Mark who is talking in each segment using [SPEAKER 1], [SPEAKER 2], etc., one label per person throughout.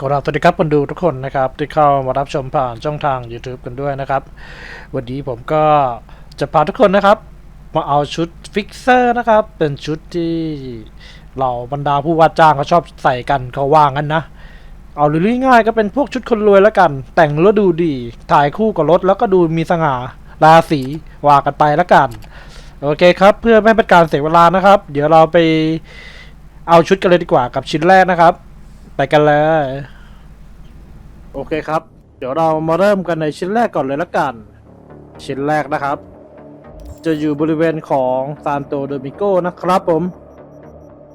[SPEAKER 1] ขอรับสวัสดีครับคนดูทุกคนนะครับ ที่เข้ามารับชมผ่านช่องทาง YouTube กันด้วยนะครับ วันนี้ผมก็จะพาทุกคนนะครับ มาเอาชุดฟิกเซอร์นะครับ เป็นชุดที่เหล่าบรรดาผู้ว่าจ้างเขาชอบใส่กันเขาว่างั้นนะ เอาหรือง่ายก็เป็นพวกชุดคนรวยแล้วกัน แต่งแล้วดูดี ถ่ายคู่กับรถแล้วก็ดูมีสง่าราศีว่ากันไปแล้วกัน โอเคครับเพื่อไม่ให้เป็นการเสียเวลานะครับ เดี๋ยวเราไปเอาชุดกันเลยดีกว่ากับชิ้นแรกนะครับ ไปกันเลย โอเคครับ เดี๋ยวเรามาเริ่มกันในชิ้นแรกก่อนเลยละกัน ชิ้นแรกนะครับ จะอยู่บริเวณของซานโตโดมิโกนะครับผม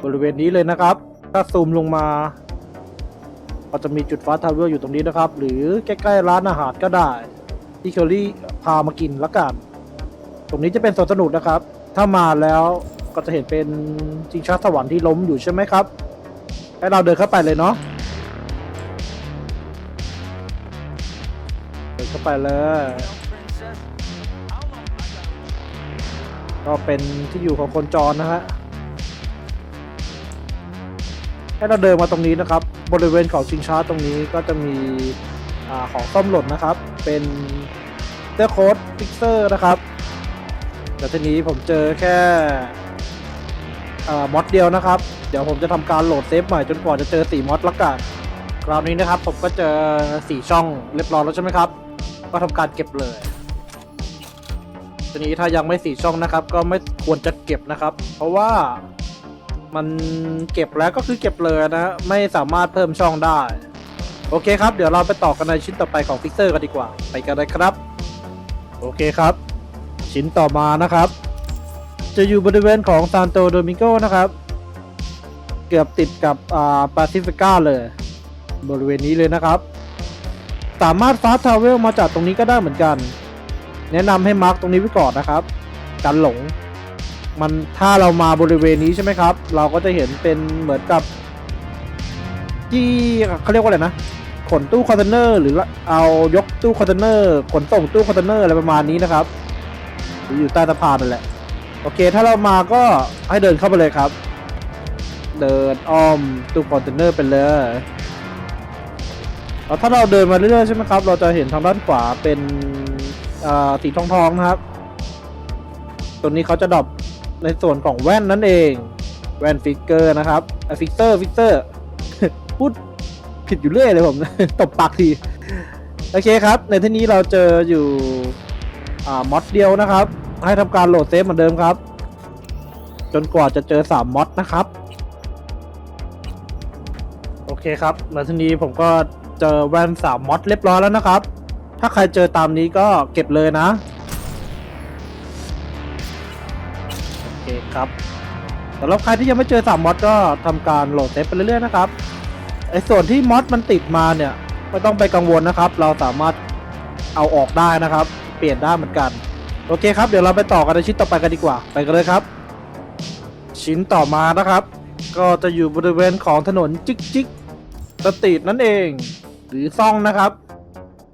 [SPEAKER 1] บริเวณนี้เลยนะครับ ถ้าซูมลงมา ก็จะมีจุดฟ้าทาวเวลอยู่ตรงนี้นะครับ หรือใกล้ๆร้านอาหารก็ได้ ที่เคอรี่พามากินละกัน ตรงนี้จะเป็นสวนสนุกนะครับ ถ้ามาแล้วก็จะเห็นเป็นจิงช้าสวรรค์ที่ล้มอยู่ใช่ไหมครับ ให้เราเดินเข้าไปเลยเนาะเดินเข้าไปเลยก็เป็นที่อยู่ของคนจรนะฮะให้เราเดินมาตรงนี้นะครับ บริเวณของชิงช้าตรงนี้ก็จะมีอของซ่อมหล่นนะครับ เป็นเตอร์โค้ดฟิกเซอร์นะครับแต่ทีนี้ผมเจอแค่ มอดเดียวนะครับ เดี๋ยวผมจะทำการโหลดเซฟใหม่จนกว่าจะเจอ4มอดละกันคราวนี้นะครับ ผมก็เจอ 4 ช่องเรียบร้อยแล้วใช่ไหมครับ ก็ทำการเก็บเลยทีนี้ถ้ายังไม่สี่ช่องนะครับ ก็ไม่ควรจะเก็บนะครับ เพราะว่ามันเก็บแล้วก็คือเก็บเลยนะ ไม่สามารถเพิ่มช่องได้ โอเคครับ เดี๋ยวเราไปต่อกันในชิ้นต่อไปของฟิกเซอร์กันดีกว่า ไปกันเลยครับ โอเคครับ ชิ้นต่อมานะครับ จะอยู่บริเวณของซานโตโดมิโกนะครับ เกือบติดกับอาปาซิฟิก้าเลย บริเวณนี้เลยนะครับ สามารถฟาสทาวเวลมาจากตรงนี้ก็ได้เหมือนกัน แนะนำให้มาร์กตรงนี้ไว้ก่อนนะครับกันหลง มันถ้าเรามาบริเวณนี้ใช่ไหมครับ เราก็จะเห็นเป็นเหมือนกับที่เขาเรียกว่าอะไรนะขนตู้คอนเทนเนอร์หรือเอายกตู้คอนเทนเนอร์ขนส่งตู้คอนเทนเนอร์อะไรประมาณนี้นะครับ อยู่ใต้สะพานนั่นแหละ โอเค ถ้าเรามาก็ให้เดินเข้าไปเลยครับ เดินอ้อมตู้คอนเทนเนอร์ไปเลยแล้วถ้าเราเดินมาเรื่อยๆใช่ไหมครับ เราจะเห็นทางด้านขวาเป็นสีทองๆนะครับ ตัวนี้เขาจะดรอปในส่วนของแว่นนั่นเอง แว่นฟิกเกอร์นะครับฟิกเตอร์ฟิกเตอร์พูดผิดอยู่เรื่อยเลยผม ตบปากที โอเคครับ ในที่นี้เราเจออยู่อมอดเดียวนะครับ ให้ทำการโหลดเซฟเหมือนเดิมครับ จนกว่าจะเจอ3มมอดนะครับ โอเคครับในที่นี้ผมก็เจอแว่น3มมอดเรียบร้อยแล้วนะครับ ถ้าใครเจอตามนี้ก็เก็บเลยนะ โอเคครับสำหรับใครที่ยังไม่เจอ3มอดก็ทำการโหลดเซฟไปเรื่อยๆนะครับไอ้ส่วนที่มอดมันติดมาเนี่ยไม่ต้องไปกังวลนะครับ เราสามารถเอาออกได้นะครับ เปลี่ยนได้เหมือนกัน โอเคครับ เดี๋ยวเราไปต่อกันในชิ้นต่อไปกันดีกว่า ไปกันเลยครับ ชิ้นต่อมานะครับ ก็จะอยู่บริเวณของถนนจิกจิกสตรีทนั่นเอง หรือซ่องนะครับ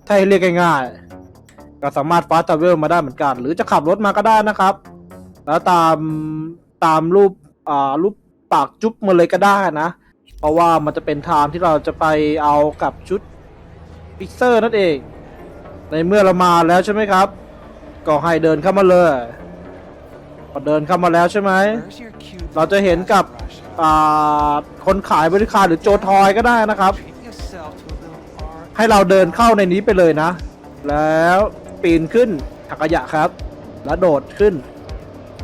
[SPEAKER 1] ถ้าให้เรียกง่ายๆก็สามารถฟาสต์ทราเวลมาได้เหมือนกัน หรือจะขับรถมาก็ได้นะครับ แล้วตามตามรูปอ่ารูปปากจุ๊บมาเลยก็ได้นะ เพราะว่ามันจะเป็นทางที่เราจะไปเอากับชุดฟิกเซอร์นั่นเอง ในเมื่อเรามาแล้วใช่ไหมครับ ก็ให้เดินเข้ามาเลยพอเดินเข้ามาแล้วใช่ไหม เราจะเห็นกับอาคนขายบริการหรือโจทอยก็ได้นะครับ ให้เราเดินเข้าในนี้ไปเลยนะ แล้วปีนขึ้นถังขยะครับ แล้วโดดขึ้น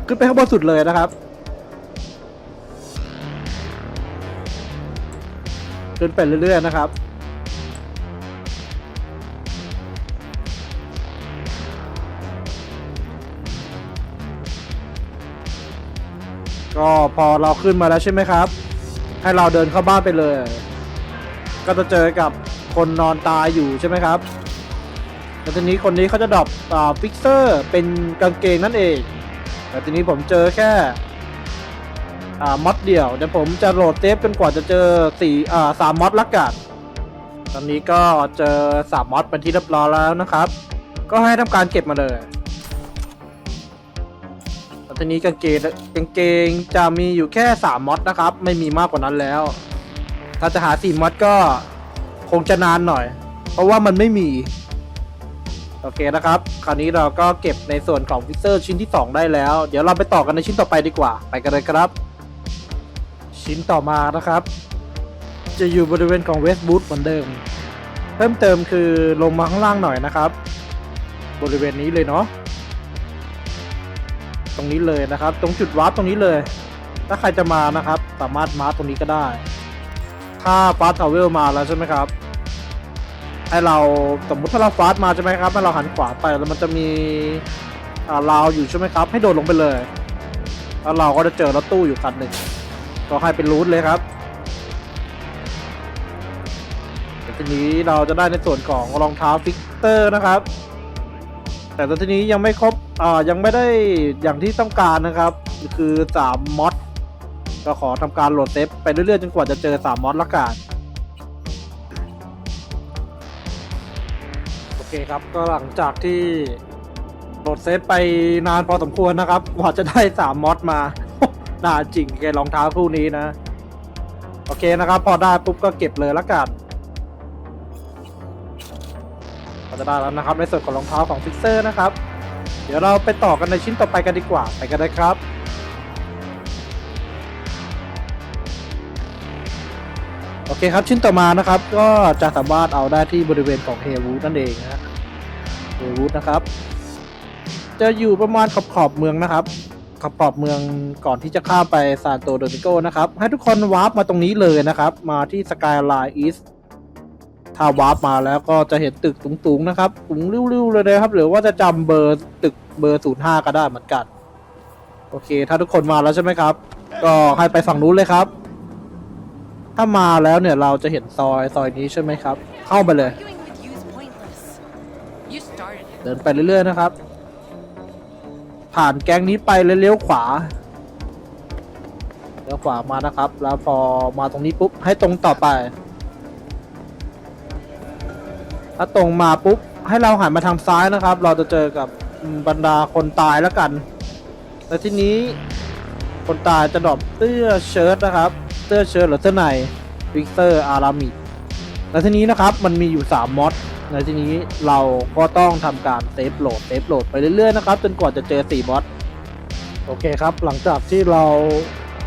[SPEAKER 1] ขึ้นไปข้างบนสุดเลยนะครับ ขึ้นไปเรื่อยๆนะครับ ก็พอเราขึ้นมาแล้วใช่ไหมครับ ให้เราเดินเข้าบ้านไปเลย ก็จะเจอกับคนนอนตายอยู่ใช่ไหมครับแล้วทีนี้คนนี้เขาจะดรอปฟิกเซอร์เป็นกางเกงนั่นเองแต่ทีนี้ผมเจอแค่อมอดเดียวเดี๋ยวผมจะโหลดเซฟจนกว่าจะเจอสี่สามมอดละกันตอนนี้ก็เจอสามมอดเป็นที่เรียบร้อยแล้วนะครับ ก็ให้ทำการเก็บมาเลย แล้วทีนี้กางเกงกางเกงจะมีอยู่แค่3มอดนะครับ ไม่มีมากกว่านั้นแล้ว ถ้าจะหา4มอดก็คงจะนานหน่อย เพราะว่ามันไม่มี โอเคนะครับ คราวนี้เราก็เก็บในส่วนของฟิเซอร์ชิ้นที่ 2 ได้แล้ว เดี๋ยวเราไปต่อกันในชิ้นต่อไปดีกว่า ไปกันเลยครับ ชิ้นต่อมานะครับ จะอยู่บริเวณของเวสบูธเหมือนเดิม เพิ่มเติมคือลงมาข้างล่างหน่อยนะครับ บริเวณนี้เลยเนาะ รงนี้เลยนะครับ ตรงจุดวาร์ปตรงนี้เลย ถ้าใครจะมานะครับ สามารถมาร์คตรงนี้ก็ได้ ถ้าฟาสทาวเวลมาแล้วใช่ไหมครับให้เราสมมติถ้าเราฟาสมาใช่ไหมครับให้เราหันขวาไปแล้วมันจะมีราวอยู่ใช่ไหมครับ ให้โดดลงไปเลยแล้วเราก็จะเจอรถตู้อยู่คันหนึ่งก็ให้เป็นรูทเลยครับทีนี้เราจะได้ในส่วนของรองเท้าฟิกเตอร์นะครับ แต่ตอนนี้ยังไม่ครบอ่ายังไม่ได้อย่างที่ต้องการนะครับ คือ3มอดก็ขอทำการโหลดเซฟไปเรื่อยๆจนกว่าจะเจอ3มอดละกันโอเคครับก็หลังจากที่โหลดเซฟไปนานพอสมควรนะครับกว่าจะได้3มอดมาน่าจริงแกรองเท้าคู่นี้นะ โอเคนะครับ พอได้ปุ๊บก็เก็บเลยละกัน จะได้แล้วนะครับ ในส่วนของรองเท้าของฟิกเซอร์นะครับ เดี๋ยวเราไปต่อกันในชิ้นต่อไปกันดีกว่า ไปกันเลยครับโอเคครับชิ้นต่อมานะครับก็จะสามารถเอาได้ที่บริเวณของเฮวูดนั่นเองนะเฮวูดนะครับ จะอยู่ประมาณขอบขอบเมืองนะครับ ขอบขอบเมืองก่อนที่จะข้ามไปซานโตโดมิโกนะครับ ให้ทุกคนวาร์ปมาตรงนี้เลยนะครับ มาที่สกายไลน์อีส ถ้าวาร์ปมาแล้วก็จะเห็นตึกสูงๆนะครับสูงริ้วๆเลยนะครับหรือว่าจะจำเบอร์ตึกเบอร์05ก็ได้เหมือนกัน โอเค ถ้าทุกคนมาแล้วใช่ไหมครับ ก็ให้ไปฝั่งนู้นเลยครับ ถ้ามาแล้วเนี่ยเราจะเห็นซอยซอยนี้ใช่ไหมครับ เข้าไปเลย เดินไปเรื่อยๆนะครับ ผ่านแก๊งนี้ไปแล้วเลี้ยวขวาเลี้ยวขวามานะครับ แล้วพอมาตรงนี้ปุ๊บให้ตรงต่อไป ถ้าตรงมาปุ๊บ ให้เราหันมาทางซ้ายนะครับ เราจะเจอกับบรรดาคนตายแล้วกัน และที่นี้คนตายจะดรอปเสื้อเชิ้ตนะครับเสื้อเชิ้ตหรือเสื้อในวิกเตอร์อารามิกและที่นี้นะครับมันมีอยู่ 3มอดในที่นี้เราก็ต้องทำการเซฟโหลดเซฟโหลดไปเรื่อยๆนะครับจนกว่าจะเจอ4มอดโอเคครับ หลังจากที่เรา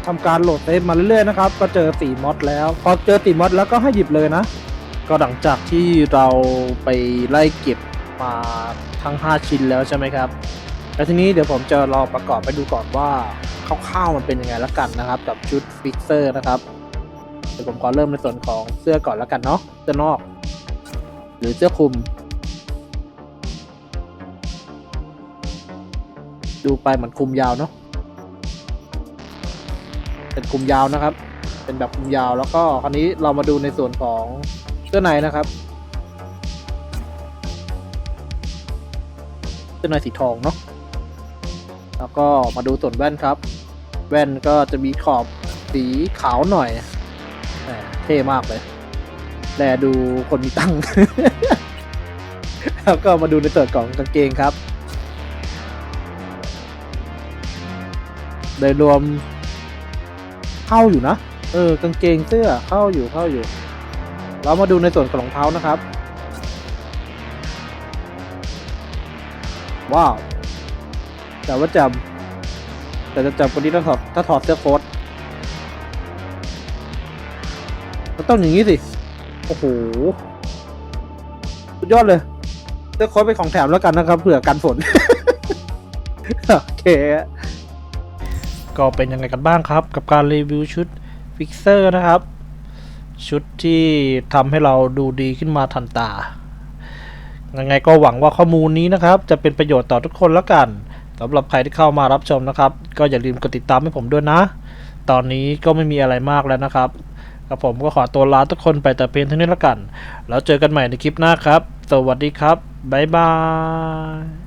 [SPEAKER 1] ทำการโหลดเซฟมาเรื่อยๆนะครับ ก็เจอ4มอดแล้ว พอเจอ4มอดแล้วก็ให้หยิบเลยนะ ก็หลังจากที่เราไปไล่เก็บมาทั้ง 5 ชิ้นแล้วใช่ไหมครับ แล้วทีนี้เดี๋ยวผมจะลองประกอบไปดูก่อนว่าคร่าวๆมันเป็นยังไงละกันนะครับ กับชุดฟิกเซอร์นะครับ เดี๋ยวผมขอเริ่มในส่วนของเสื้อก่อนละกันเนาะเสื้อนอก หรือเสื้อคลุม ดูไปเหมือนคลุมยาวเนาะเป็นคลุมยาวนะครับ เป็นแบบคลุมยาวแล้วก็คราวนี้เรามาดูในส่วนของ เสื้อในนะครับเสื้อในสีทองเนาะแล้วก็มาดูส่วนแว่นครับ แว่นก็จะมีขอบสีขาวหน่อยเท่มากเลยแลดูคนมีตังค์แล้วก็มาดูในส่วนของกางเกงครับ โดยรวมเข้าอยู่นะ เออกางเกงเสื้อเข้าอยู่เข้าอยู่ เรามาดูในส่วนของรองเท้านะครับ ว้าว แต่ว่าจำแต่จะจำคนนี้ถ้าถอดถ้าถอดเสื้อโค้ทมันต้องอย่างนี้สิ โอ้โห สุดยอดเลย เสื้อโค้ทเป็นของแถมแล้วกันนะครับ เผื่อกันฝน โอเคก็เป็นยังไงกันบ้างครับ กับการรีวิวชุดฟิกเซอร์นะครับ ชุดที่ทำให้เราดูดีขึ้นมาทันตา ยังไงก็หวังว่าข้อมูลนี้นะครับ จะเป็นประโยชน์ต่อทุกคนแล้วกันสำหรับใครที่เข้ามารับชมนะครับ ก็อย่าลืมกดติดตามให้ผมด้วยนะ ตอนนี้ก็ไม่มีอะไรมากแล้วนะครับกับผมก็ขอตัวลาทุกคนไปแต่เพียงเท่านี้แล้วกัน แล้วเจอกันใหม่ในคลิปหน้าครับ สวัสดีครับ บ๊ายบาย